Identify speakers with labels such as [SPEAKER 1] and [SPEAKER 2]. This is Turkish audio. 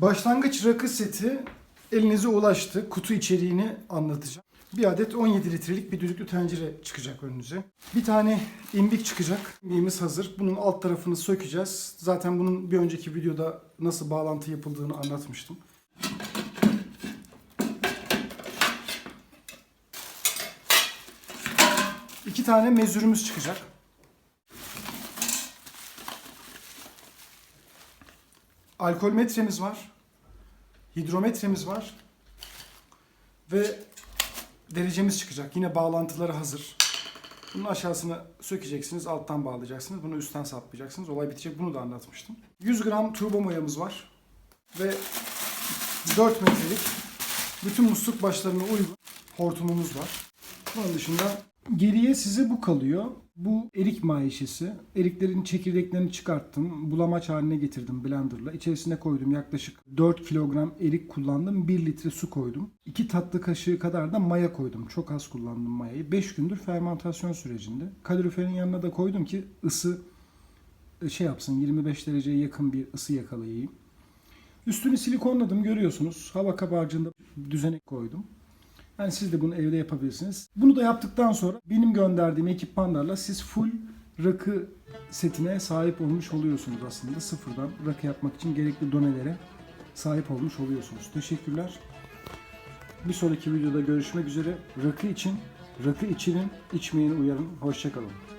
[SPEAKER 1] Başlangıç rakı seti elinize ulaştı. Kutu içeriğini anlatacağım. Bir adet 17 litrelik bir düdüklü tencere çıkacak önünüze. Bir tane imbik çıkacak. İmbiğimiz hazır. Bunun alt tarafını sökeceğiz. Zaten bunun bir önceki videoda nasıl bağlantı yapıldığını anlatmıştım. İki tane mezürümüz çıkacak. Alkol metremiz var. Hidrometremiz var. Ve derecemiz çıkacak. Yine bağlantıları hazır. Bunun aşağısını sökeceksiniz, alttan bağlayacaksınız. Bunu üstten saplayacaksınız. Olay bitecek. Bunu da anlatmıştım. 100 gram turbo mayamız var. Ve 4 metrelik bütün musluk başlarına uygun hortumumuz var. Bunun dışında geriye size bu kalıyor. Bu erik mayişesi. Eriklerin çekirdeklerini çıkarttım. Bulamaç haline getirdim blenderla. İçerisine koydum yaklaşık 4 kilogram erik kullandım. 1 litre su koydum. 2 tatlı kaşığı kadar da maya koydum. Çok az kullandım mayayı. 5 gündür fermentasyon sürecinde. Kaloriferin yanına da koydum ki ısı e, şey yapsın 25 dereceye yakın bir ısı yakalayayım. Üstünü silikonladım görüyorsunuz. Hava kabarcığında düzenek koydum. Yani siz de bunu evde yapabilirsiniz. Bunu da yaptıktan sonra benim gönderdiğim ekipmanlarla siz full rakı setine sahip olmuş oluyorsunuz aslında. Sıfırdan rakı yapmak için gerekli donelere sahip olmuş oluyorsunuz. Teşekkürler. Bir sonraki videoda görüşmek üzere. Rakı için, rakı içinin, içmeyin uyarın. Hoşçakalın.